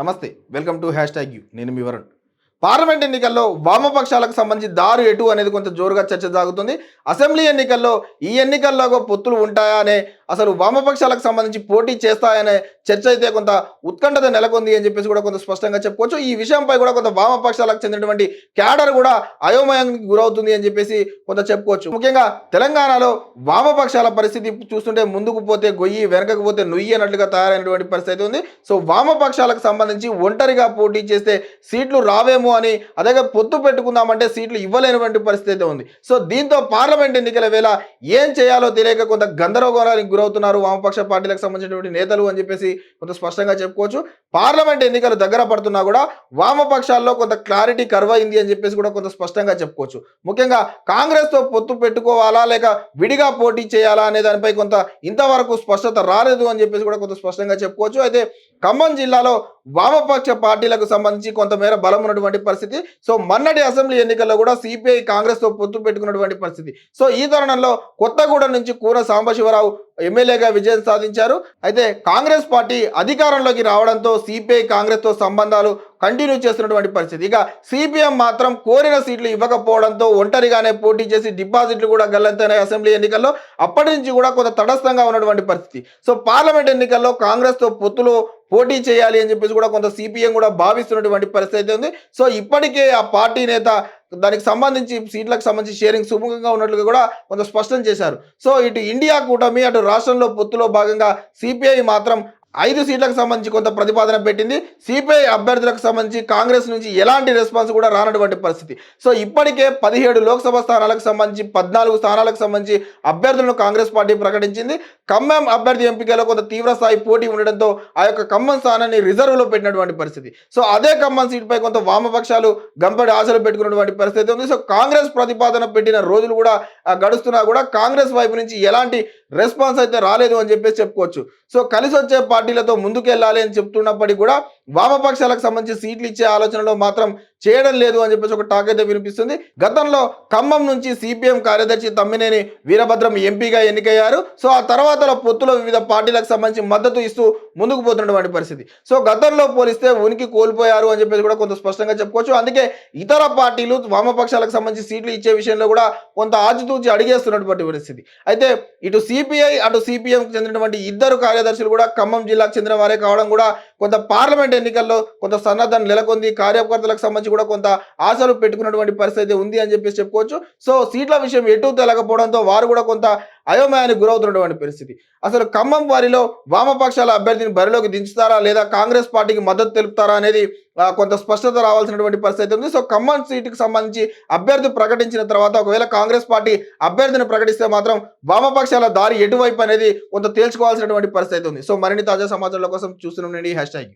నమస్తే welcome to hashtag U. నేను మీ వరుణ్. పార్లమెంట్ ఎన్నికల్లో వామపక్షాలకు సంబంధించి దారు ఎటు అనేది కొంచెం జోరుగా చర్చ సాగుతుంది. అసెంబ్లీ ఎన్నికల్లో ఈ ఎన్నికల్లో పొత్తులు ఉంటాయా అనే అసలు వామపక్షాలకు సంబంధించి పోటీ చేస్తాయనే చర్చ అయితే కొంత ఉత్కంఠత నెలకొంది అని చెప్పేసి కూడా కొంత స్పష్టంగా చెప్పుకోవచ్చు. ఈ విషయంపై కూడా కొంత వామపక్షాలకు చెందినటువంటి క్యాడర్ కూడా అయోమయానికి గురవుతుంది అని చెప్పేసి కొంత చెప్పుకోవచ్చు. ముఖ్యంగా తెలంగాణలో వామపక్షాల పరిస్థితి చూస్తుంటే ముందుకు పోతే గొయ్యి వెనకకు పోతే నుయ్యి అన్నట్లుగా తయారైనటువంటి పరిస్థితి అయితే ఉంది. సో వామపక్షాలకు సంబంధించి ఒంటరిగా పోటీ చేస్తే సీట్లు రావేమో అని అదే పొత్తు పెట్టుకుందామంటే సీట్లు ఇవ్వలేనటువంటి పరిస్థితి అయితే ఉంది. సో దీంతో పార్లమెంట్ ఎన్నికల వేళ ఏం చేయాలో తెలియక కొంత గందరగోళానికి గురవుతున్నారు వామపక్ష పార్టీలకు సంబంధించినటువంటి నేతలు అని చెప్పేసి కొంత స్పష్టంగా చెప్పుకోవచ్చు. పార్లమెంట్ ఎన్నికలు దగ్గర పడుతున్నా కూడా వామపక్షాల్లో కొంత క్లారిటీ కర్వ్ అయింది అని చెప్పేసి కూడా కొంత స్పష్టంగా చెప్పుకోవచ్చు. ముఖ్యంగా కాంగ్రెస్తో పొత్తు పెట్టుకోవాలా లేక విడిగా పోటీ చేయాలా అనే దానిపై కొంత ఇంతవరకు స్పష్టత రాలేదు అని చెప్పేసి కూడా కొంత స్పష్టంగా చెప్పుకోవచ్చు. అయితే ఖమ్మం జిల్లాలో వామపక్ష పార్టీలకు సంబంధించి కొంతమేర బలం ఉన్నటువంటి పరిస్థితి. సో మొన్నటి అసెంబ్లీ ఎన్నికల్లో కూడా సిపిఐ కాంగ్రెస్తో పొత్తు పెట్టుకున్నటువంటి పరిస్థితి. సో ఈ తరుణంలో కొత్తగూడెం నుంచి కూర సాంబశివరావు ఎమ్మెల్యేగా విజయం సాధించారు. అయితే కాంగ్రెస్ పార్టీ అధికారంలోకి రావడంతో సిపిఐ కాంగ్రెస్తో సంబంధాలు కంటిన్యూ చేస్తున్నటువంటి పరిస్థితి. ఇక సిపిఎం మాత్రం కోరిన సీట్లు ఇవ్వకపోవడంతో ఒంటరిగానే పోటీ చేసి డిపాజిట్లు కూడా గల్లంతైన అసెంబ్లీ ఎన్నికల్లో. అప్పటి నుంచి కూడా కొంత తటస్థంగా ఉన్నటువంటి పరిస్థితి. సో పార్లమెంట్ ఎన్నికల్లో కాంగ్రెస్తో పొత్తులో పోటీ చేయాలి అని చెప్పేసి కూడా కొంత సిపిఎం కూడా భావిస్తున్నటువంటి పరిస్థితి అయితే ఉంది. సో ఇప్పటికే ఆ పార్టీ నేత దానికి సంబంధించి సీట్లకు సంబంధించి షేరింగ్ సుముఖంగా ఉన్నట్లుగా కూడా కొంత స్పష్టం చేశారు. సో ఇటు ఇండియా కూటమి అటు రాష్ట్రంలో పొత్తులో భాగంగా సిపిఐ మాత్రం ఐదు సీట్లకు సంబంధించి కొంత ప్రతిపాదన పెట్టింది. సిపిఐ అభ్యర్థులకు సంబంధించి కాంగ్రెస్ నుంచి ఎలాంటి రెస్పాన్స్ కూడా రానటువంటి పరిస్థితి. సో ఇప్పటికే పదిహేడు లోక్సభ స్థానాలకు సంబంధించి పద్నాలుగు స్థానాలకు సంబంధించి అభ్యర్థులను కాంగ్రెస్ పార్టీ ప్రకటించింది. ఖమ్మం అభ్యర్థి ఎంపికలో కొంత తీవ్ర స్థాయి పోటీ ఉండడంతో ఆ యొక్క ఖమ్మం స్థానాన్ని రిజర్వ్లో పెట్టినటువంటి పరిస్థితి. సో అదే ఖమ్మం సీటుపై కొంత వామపక్షాలు గంపడి ఆశలు పెట్టుకున్నటువంటి పరిస్థితి ఉంది. సో కాంగ్రెస్ ప్రతిపాదన పెట్టిన రోజులు కూడా గడుస్తున్నా కూడా కాంగ్రెస్ వైపు నుంచి ఎలాంటి రెస్పాన్స్ అయితే రాలేదు అని చెప్పేసి చెప్పుకోవచ్చు. సో కలిసి వచ్చే పార్టీలతో ముందుకెళ్ళాలి అని చెప్తున్నప్పటికీ కూడా వామపక్షాలకు సంబంధించి సీట్లు ఇచ్చే ఆలోచనలో మాత్రం చేయడం లేదు అని చెప్పేసి ఒక టాక్ అయితే వినిపిస్తుంది. గతంలో ఖమ్మం నుంచి సిపిఎం కార్యదర్శి తమ్మినేని వీరభద్రం ఎంపీగా ఎన్నికయ్యారు. సో ఆ తర్వాత పొత్తులో వివిధ పార్టీలకు సంబంధించి మద్దతు ఇస్తూ ముందుకు పోతున్నటువంటి పరిస్థితి. సో గతంలో పోలిస్తే ఉనికి కోల్పోయారు అని చెప్పేసి కూడా కొంత స్పష్టంగా చెప్పుకోవచ్చు. అందుకే ఇతర పార్టీలు వామపక్షాలకు సంబంధించి సీట్లు ఇచ్చే విషయంలో కూడా కొంత ఆచితూచి అడిగేస్తున్నటువంటి పరిస్థితి. అయితే ఇటు సిపిఐ అటు సిపిఎంకి చెందినటువంటి ఇద్దరు కార్యదర్శులు కూడా ఖమ్మం జిల్లాకు చెందిన వారే కావడం కూడా కొంత పార్లమెంట్ ఎన్నికల్లో కొంత సన్నద్ధం నెలకొంది కార్యకర్తలకు సంబంధించి కూడా కొంత ఆశలు పెట్టుకున్నటువంటి పరిస్థితి ఉంది అని చెప్పేసి చెప్పుకోవచ్చు. సో సీట్ల విషయం ఎటు తెలకపోవడంతో వారు కూడా కొంత అయోమయానికి గురవుతున్నటువంటి పరిస్థితి. అసలు ఖమ్మం వారిలో వామపక్షాల అభ్యర్థిని బరిలోకి దించుతారా లేదా కాంగ్రెస్ పార్టీకి మద్దతు తెలుపుతారా అనేది కొంత స్పష్టత రావాల్సినటువంటి పరిస్థితి ఉంది. సో ఖమ్మం సీటుకు సంబంధించి అభ్యర్థి ప్రకటించిన తర్వాత ఒకవేళ కాంగ్రెస్ పార్టీ అభ్యర్థిని ప్రకటిస్తే మాత్రం వామపక్షాల దారి ఎటువైపు అనేది కొంత తేల్చుకోవాల్సినటువంటి పరిస్థితి ఉంది. సో మరిన్ని తాజా సమాచారాల కోసం చూస్తున్నాం హ్యాష్ ట్యాగ్.